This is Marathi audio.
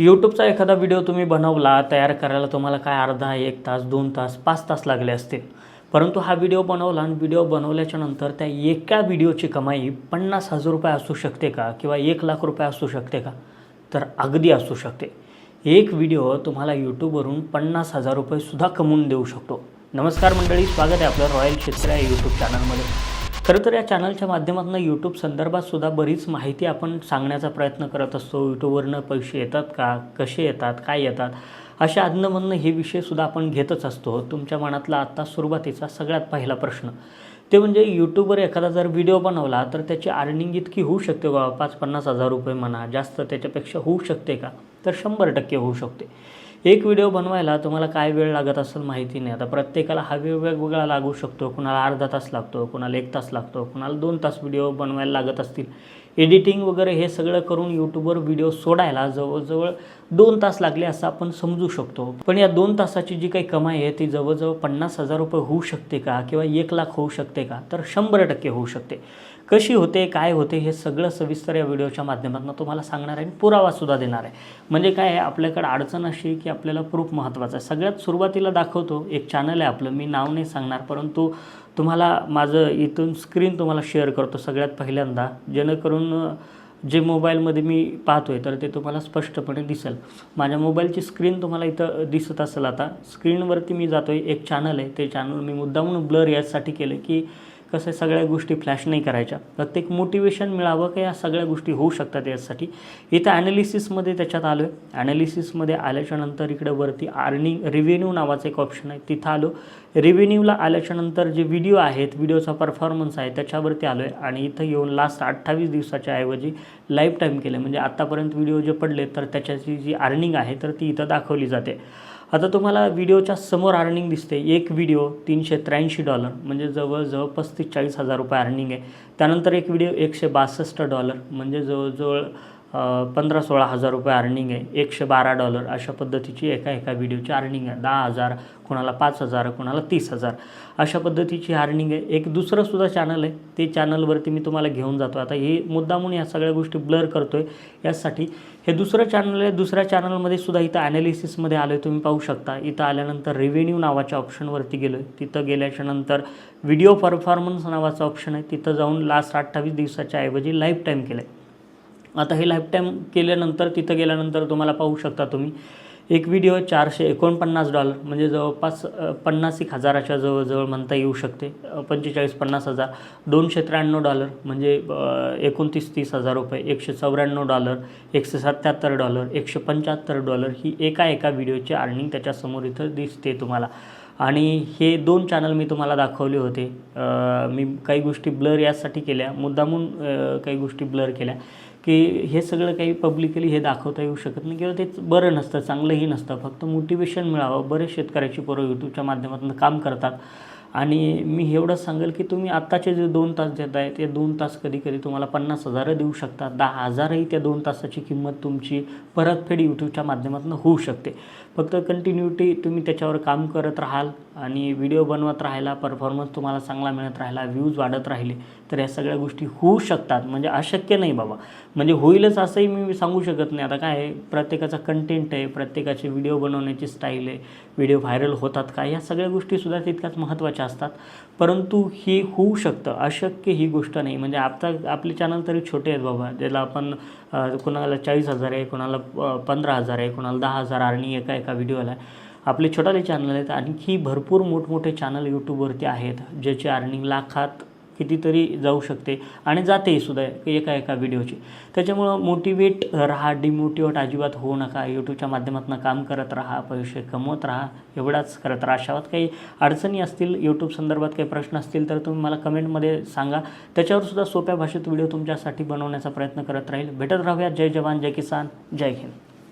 यूट्यूबचा एखादा व्हिडिओ तुम्ही बनवला तयार करायला तुम्हाला काय अर्धा एक तास दोन तास पाच तास लागले असतील. परंतु हा व्हिडिओ बनवला आणि व्हिडिओ बनवल्याच्या नंतर त्या एका व्हिडिओची कमाई पन्नास हजार रुपये असू शकते का? किंवा एक लाख रुपये असू शकते का? तर अगदी असू शकते. एक व्हिडिओ तुम्हाला यूट्यूबवरून पन्नास हजार रुपयेसुद्धा कमवून देऊ शकतो. नमस्कार मंडळी स्वागत आहे आपलं रॉयल क्षेत्र या यूट्यूब चॅनलमध्ये खरं तर या चॅनलच्या माध्यमातून यूट्यूब संदर्भात सुद्धा बरीच माहिती आपण सांगण्याचा प्रयत्न करत असतो. यूट्यूबवरनं पैसे येतात का? कसे येतात? काय येतात? अशा अज्ञमधनं हे विषयसुद्धा आपण घेतच असतो. तुमच्या मनातला आत्ता सुरुवातीचा सगळ्यात पहिला प्रश्न. ते म्हणजे यूट्यूबवर एखादा जर व्हिडिओ बनवला तर त्याची अर्निंग इतकी होऊ शकते का? पाच पन्नास हजार रुपये म्हणा जास्त त्याच्यापेक्षा होऊ शकते का? तर शंभर टक्के होऊ शकते. एक व्हिडिओ बनवायला तुम्हाला काय वेळ लागत असेल माहिती नाही. आता प्रत्येकाला हा वेळ वेगवेगळा लागू शकतो. कुणाला अर्धा तास लागतो कुणाला एक तास लागतो कुणाला दोन तास व्हिडिओ बनवायला लागत असतील. एडिटिंग वगैरे हे सगळं करून यूट्यूबवर व्हिडिओ सोडायला जवळजवळ दोन तास लागले असं आपण समजू शकतो. पण या दोन तासाची जी काही कमाई आहे ती जवळजवळ पन्नास हजार रुपये होऊ शकते का किंवा एक लाख होऊ शकते का? तर शंभर टक्के होऊ शकते. कशी होते काय होते हे सगळं सविस्तर या व्हिडिओच्या माध्यमातून तुम्हाला सांगणार आहे आणि पुरावासुद्धा देणार आहे. म्हणजे काय आहे आपल्याकडे अडचण अशी की आपल्याला प्रूफ महत्त्वाचा आहे. सगळ्यात सुरुवातीला दाखवतो एक चॅनल आहे आपलं मी नाव नाही सांगणार परंतु तुम्हाला माझं इथून स्क्रीन तुम्हाला शेअर करतो सगळ्यात पहिल्यांदा. जेणेकरून जे मोबाईलमध्ये मी पाहतो आहे तर ते तुम्हाला स्पष्टपणे दिसेल. माझ्या मोबाईलची स्क्रीन तुम्हाला इथं दिसत असेल आता. स्क्रीनवरती मी जातो आहे एक चॅनल आहे. ते चॅनल मी मुद्दामून ब्लर यासाठी केलं की कसं सगळ्या गोष्टी फ्लॅश नाही करायच्या. प्रत्येक मोटिवेशन मिळावं का या सगळ्या गोष्टी होऊ शकतात यासाठी? इथं ॲनालिसिसमध्ये त्याच्यात आलो आहे ॲनालिसिसमध्ये आल्याच्यानंतर इकडे वरती अर्निंग रिव्हेन्यू नावाचं एक ऑप्शन आहे. तिथं आलो. रिव्हेन्यूला आल्याच्यानंतर जे व्हिडिओ आहेत व्हिडिओचा परफॉर्मन्स आहे त्याच्यावरती आलो आहे आणि इथं येऊन लास्ट अठ्ठावीस दिवसाच्या ऐवजी लाईफ टाईम केलं. म्हणजे आत्तापर्यंत व्हिडिओ जे पडले तर त्याच्याची जी अर्निंग आहे तर ती इथं दाखवली जाते. आता तुम्हाला व्हिडिओच्या समोर अर्निंग दिसते. एक व्हिडिओ तीनशे त्र्याऐंशी डॉलर म्हणजे जवळजवळ पस्तीस चाळीस हजार रुपये अर्निंग आहे. त्यानंतर एक व्हिडिओ एकशे बासष्ट डॉलर म्हणजे जवळजवळ पंधरा सोळा हजार रुपये अर्निंग आहे. एकशे बारा डॉलर अशा पद्धतीची एका एका व्हिडिओची अर्निंग आहे. दहा हजार कोणाला पाच हजार कोणाला तीस हजार अशा पद्धतीची अर्निंग आहे. एक दुसरंसुद्धा चॅनल आहे. ते चॅनलवरती मी तुम्हाला घेऊन जातो आता हे मुद्दामून या सगळ्या गोष्टी ब्लर करतो आहे यासाठी हे दुसरं चॅनल आहे. दुसऱ्या चॅनलमध्ये सुद्धा इथं ॲनालिसिसमध्ये आलो आहे तुम्ही पाहू शकता. इथं आल्यानंतर रेव्हेन्यू नावाच्या ऑप्शनवरती गेलो आहे तिथं गेल्याच्यानंतर व्हिडिओ परफॉर्मन्स नावाचा ऑप्शन आहे. तिथं जाऊन लास्ट अठ्ठावीस दिवसाच्या ऐवजी लाईफ टाईम केलं आहे आता हे लाईफ टाईम केल्यानंतर तिथं गेल्यानंतर तुम्हाला पाहू शकता तुम्ही. एक व्हिडिओ चारशे एकोणपन्नास डॉलर म्हणजे जवळपास पन्नास एक हजाराच्या जवळजवळ म्हणता येऊ शकते. पंचेचाळीस पन्नास हजार. दोनशे त्र्याण्णव डॉलर म्हणजे एकोणतीस तीस हजार रुपये. एकशे चौऱ्याण्णव डॉलर एकशे सत्याहत्तर डॉलर एकशे पंच्याहत्तर डॉलर ही एका एका व्हिडिओची अर्निंग त्याच्यासमोर इथं दिसते तुम्हाला. आणि हे दोन चॅनल मी तुम्हाला दाखवले होते. मी काही गोष्टी ब्लर यासाठी केल्या. मुद्दामून काही गोष्टी ब्लर केल्या. की हे सगळं काही पब्लिकली हे दाखवता येऊ शकत नाही किंवा ते बरं नसतं चांगलंही नसतं. फक्त मोटिवेशन मिळावं. बरेच शेतकऱ्याची पोरं यूट्यूबच्या माध्यमातून काम करतात. आणि मी एवढंच सांगेल की तुम्ही आत्ताचे जे दोन तास देत आहे ते दोन तास कधी कधी तुम्हाला पन्नास हजार देऊ शकतात. दहा हजारही त्या दोन तासाची किंमत तुमची परतफेड यूट्यूबच्या माध्यमातून होऊ शकते. फक्त कंटिन्युटी तुम्ही त्याच्यावर काम करत राहाल आणि व्हिडिओ बनवत राहिला परफॉर्मन्स तुम्हाला चांगला मिळत राहिला व्ह्यूज वाढत राहिले तर या सगळ्या गोष्टी होऊ शकतात. म्हणजे अशक्य नाही बाबा. म्हणजे होईलच असंही मी सांगू शकत नाही. आता काय आहे प्रत्येकाचा कंटेंट आहे प्रत्येकाचे व्हिडिओ बनवण्याची स्टाईल आहे व्हिडिओ व्हायरल होतात का या सगळ्या गोष्टीसुद्धा तितक्याच महत्त्वाच्या असतात. परंतु हे होऊ शकतं. अशक्य ही गोष्ट नाही. म्हणजे आता आपले चॅनल तरी छोटे आहेत बाबा. ज्याला आपण कोणाला चाळीस हजार आहे कोणाला पंधरा हजार आहे कोणाला दहा हजार आणि एका एका व्हिडिओला आहे. आपले छोटाले चॅनल आहेत. आणखी भरपूर मोठमोठे चॅनल यूट्यूबवरती आहेत ज्याची अर्निंग लाखात कितीतरी जाऊ शकते आणि जातेही सुद्धा एका एका व्हिडिओची. त्याच्यामुळं मोटिवेट राहा डिमोटिवेट अजिबात होऊ नका. यूट्यूबच्या माध्यमातून काम करत राहा पैसे कमवत राहा एवढाच करत राहा. अशावात काही अडचणी असतील यूट्यूब संदर्भात काही प्रश्न असतील तर तुम्ही मला कमेंटमध्ये सांगा. त्याच्यावर सुद्धा सोप्या भाषेत व्हिडिओ तुमच्यासाठी बनवण्याचा प्रयत्न करत राहील. भेटत राहूया. जय जवान जय किसान जय हिंद.